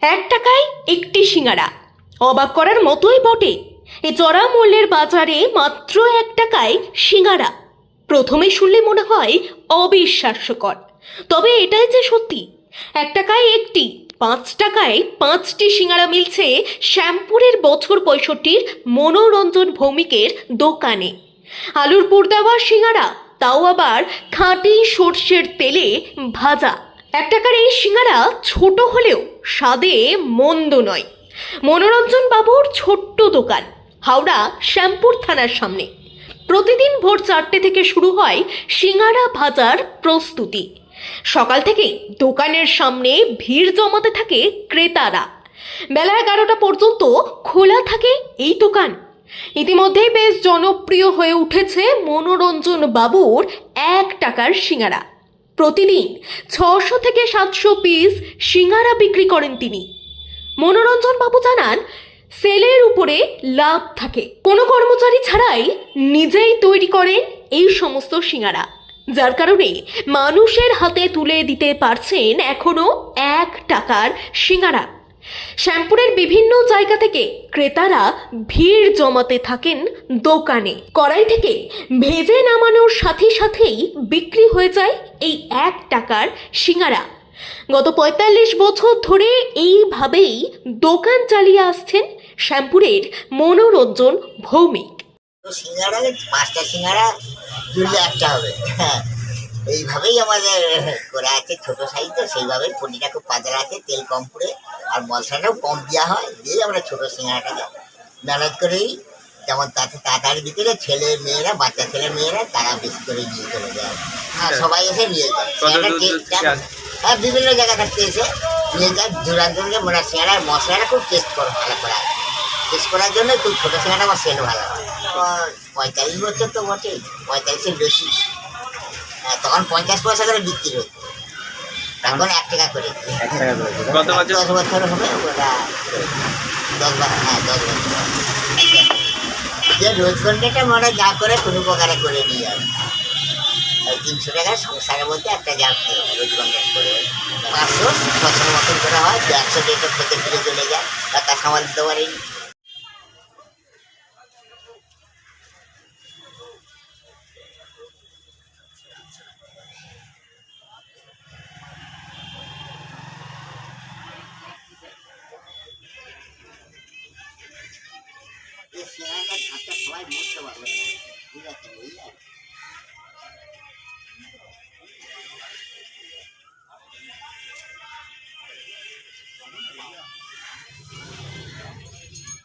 এক টাকায় একটি সিঙ্গারা। অবাক করার মতোই বটে। এ চড়া মূল্যের বাজারে মাত্র এক টাকায় সিঙ্গারা। প্রথমে শুনলে মনে হয় অবিশ্বাস্যকর। তবে এটাই যে সত্যি। এক টাকায় একটি, পাঁচ টাকায় পাঁচটি সিঙ্গারা মিলছে শ্যামপুরের বছর পঁয়ষট্টির মনোরঞ্জন ভৌমিকের দোকানে। আলুর পুর দেওয়া সিঙ্গারা, তাও আবার খাঁটি সর্ষের তেলে ভাজা। এক টাকার এই সিঙ্গারা ছোট হলেও স্বাদে মন্দ নয়। মনোরঞ্জন বাবুর ছোট্ট দোকান, হাওড়া শ্যামপুর থানার সামনে। প্রতিদিন ভোর চারটে থেকে শুরু হয় সিঙ্গারা ভাজার প্রস্তুতি। সকাল থেকেই দোকানের সামনে ভিড় জমাতে থাকে ক্রেতারা। বেলা এগারোটা পর্যন্ত খোলা থাকে এই দোকান। ইতিমধ্যেই বেশ জনপ্রিয় হয়ে উঠেছে মনোরঞ্জন বাবুর এক টাকার সিঙ্গারা। প্রতিদিন ছশো থেকে সাতশো পিস সিঙ্গারা বিক্রি করেন তিনি। মনোরঞ্জন বাবু জানান, সেলের উপরে লাভ থাকে। কোনো কর্মচারী ছাড়াই নিজেই তৈরি করেন এই সমস্ত সিঙ্গারা। যার কারণে মানুষের হাতে তুলে দিতে পারছেন এখনও এক টাকার সিঙ্গারা। শ্যামপুরের বিভিন্ন জায়গা থেকে ক্রেতারা ভিড় জমাতে থাকেন দোকানে। কড়াই থেকে ভেজে নামানোর সাথে সাথেই বিক্রি হয়ে যায় এই এক টাকার সিঙ্গারা। গত পঁয়তাল্লিশ বছর ধরে এইভাবেই দোকান চালিয়ে আসছেন শ্যামপুরের মনোরঞ্জন ভৌমিক। সিঙ্গারা, পাঁচটা সিঙ্গারা জুড়লে একটা হবে। হ্যাঁ এইভাবেই আমাদের করা আছে ছোটো সাইজ, তো সেইভাবেই পনিটা খুব পাতলা আছে, তেল কম করে আর মশলাটাও কম দেওয়া হয় দিয়েই আমরা ছোটো সিঙ্গারাটাকে ম্যানেজ করেই যেমন তাতে তাড়াতাড়ি বিকেলে ছেলে মেয়েরা বাচ্চা ছেলে মেয়েরা তারা বেশি করে নিয়ে চলে যায়। হ্যাঁ সবাই এসে নিয়ে যায়? হ্যাঁ বিভিন্ন জায়গা থেকে এসে নিয়ে যায়। দূরান্ত থেকে মানে সিঙ্গারার মশলাটা খুব টেস্ট করে ভালো করা টেস্ট করার জন্য খুব ছোটো সিঙ্গারা আমার সেল ভালো হয় পঁয়তাল্লিশ বছর তো বটেই পঁয়তাল্লিশের বেশি। হ্যাঁ, তখন পঞ্চাশ পয়সা করে বিক্রি হতো। এখন এক টাকা করে। দশ বছর হবে ওটা দশ বছর হ্যাঁ দশ বছর। যে রোজ ঘন্টাটা মনে যা করে কোনো প্রকারে করে নিয়ে যাবে ওই তিনশো টাকার সংসারের মধ্যে একটা যা রোজ করে। পাঁচশো ছশোর মতন করে হয় একশো দেড়শো থেকে ফিরে চলে যায় বা তা সামাল দিতে পারিনি ঝাঁপটা সবাই বুঝতে পারবে না